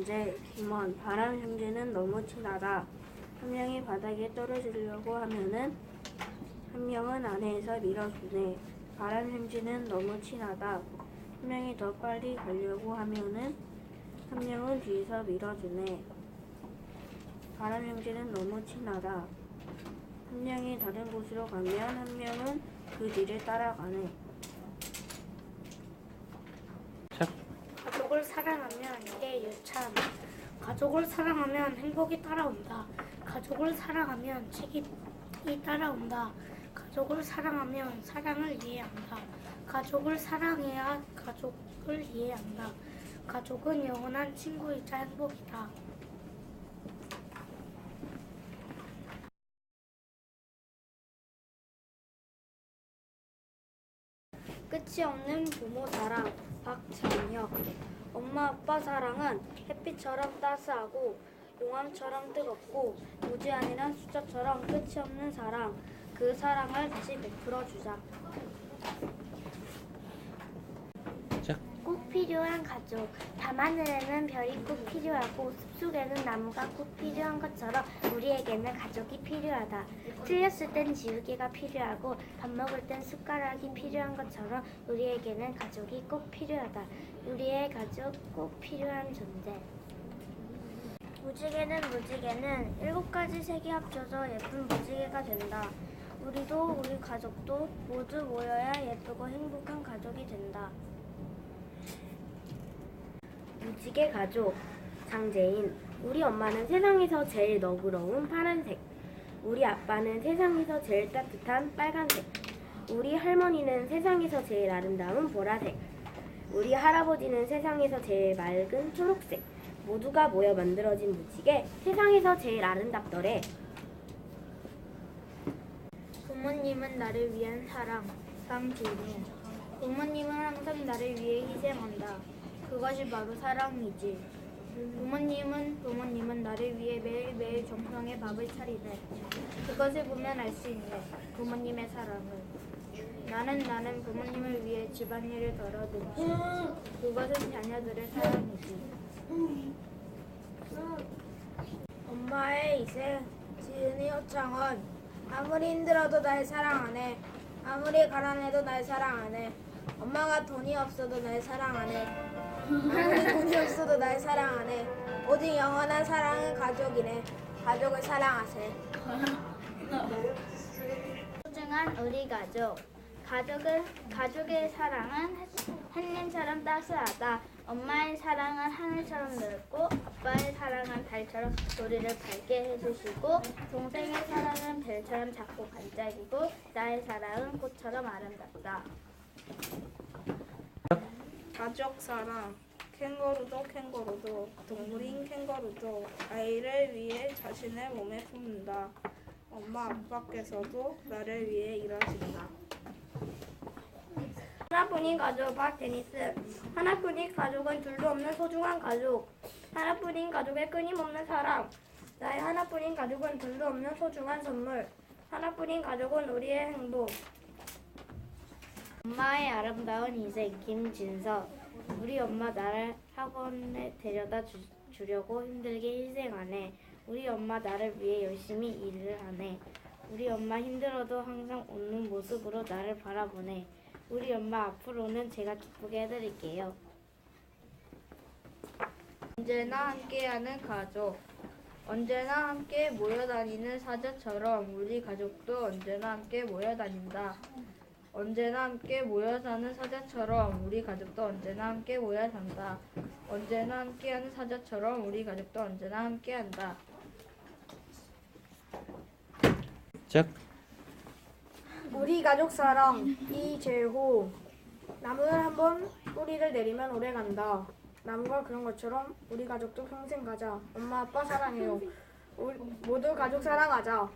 존재 김원 바람 형제는 너무 친하다. 한 명이 바닥에 떨어지려고 하면은 한 명은 안에서 밀어주네. 바람 형제는 너무 친하다. 한 명이 더 빨리 가려고 하면은 한 명은 뒤에서 밀어주네. 바람 형제는 너무 친하다. 한 명이 다른 곳으로 가면 한 명은 그 뒤를 따라가네. 가족을 사랑하면 이게 유찬. 가족을 사랑하면 행복이 따라온다. 가족을 사랑하면 책임이 따라온다. 가족을 사랑하면 사랑을 이해한다. 가족을 사랑해야 가족을 이해한다. 가족은 영원한 친구이자 행복이다. 끝이 없는 부모 사랑 박찬혁 엄마 아빠 사랑은 햇빛처럼 따스하고 용암처럼 뜨겁고 무제한이란 숫자처럼 끝이 없는 사랑. 그 사랑을 다시 베풀어 주자 꼭 필요한 가족. 밤하늘에는 별이 꼭 필요하고 숲속에는 나무가 꼭 필요한 것처럼 우리에게는 가족이 필요하다. 틀렸을 땐 지우개가 필요하고 밥 먹을 땐 숟가락이 필요한 것처럼 우리에게는 가족이 꼭 필요하다. 우리의 가족 꼭 필요한 존재. 무지개는 무지개는 일곱 가지 색이 합쳐져 예쁜 무지개가 된다. 우리도 우리 가족도 모두 모여야 예쁘고 행복한 가족이 된다. 무지개 가족. 장재인 우리 엄마는 세상에서 제일 너그러운 파란색. 우리 아빠는 세상에서 제일 따뜻한 빨간색. 우리 할머니는 세상에서 제일 아름다운 보라색. 우리 할아버지는 세상에서 제일 맑은 초록색. 모두가 모여 만들어진 무지개 세상에서 제일 아름답더래 부모님은 나를 위한 사랑. 강진우 부모님은 항상 나를 위해 희생한다 그것이 바로 사랑이지. 부모님은 부모님은 나를 위해 매일매일 정성의 밥을 차리네. 그것을 보면 알 수 있네. 부모님의 사랑을. 나는 나는 부모님을 위해 집안일을 덜어드지. 그것은 자녀들의 사랑이지. 엄마의 이세 지은이 호창원 아무리 힘들어도 날 사랑 안 해. 아무리 가난해도 날 사랑 안 해. 엄마가 돈이 없어도 날 사랑 안 해. 돈이 없어도 날 사랑 안 해. 오직 영원한 사랑은 가족이네. 가족을 사랑하세. 소중한 우리 가족. 가족을 가족의 사랑은 햇님처럼 따스하다. 엄마의 사랑은 하늘처럼 넓고 아빠의 사랑은 달처럼 우리를 밝게 해주시고 동생의 사랑은 별처럼 작고 반짝이고 나의 사랑은 꽃처럼 아름답다. 가족 사랑. 캥거루도 캥거루도 동물인 캥거루도 아이를 위해 자신의 몸에 품는다. 엄마 아빠께서도 나를 위해 일하신다. 하나뿐인 가족 박 데니스 하나뿐인 가족은 둘도 없는 소중한 가족 하나뿐인 가족의 끊임없는 사랑 나의 하나뿐인 가족은 둘도 없는 소중한 선물 하나뿐인 가족은 우리의 행복 엄마의 아름다운 인생 김진서 우리 엄마 나를 학원에 데려다 주, 주려고 힘들게 희생하네 우리 엄마 나를 위해 열심히 일을 하네 우리 엄마 힘들어도 항상 웃는 모습으로 나를 바라보네 우리 엄마 앞으로는 제가 기쁘게 해드릴게요. 언제나 함께하는 가족. 언제나 함께 모여 다니는 사자처럼 우리 가족도 언제나 함께 모여 다닌다. 언제나 함께 모여 사는 사자처럼 우리 가족도 언제나 함께 모여 산다. 언제나 함께하는 사자처럼 우리 가족도 언제나 함께한다. 우리 가족 사랑 이재호 나무를 한번 뿌리를 내리면 오래 간다. 나무가 그런 것처럼 우리 가족도 평생 가자. 엄마 아빠 사랑해요. 우리 모두 가족 사랑하자.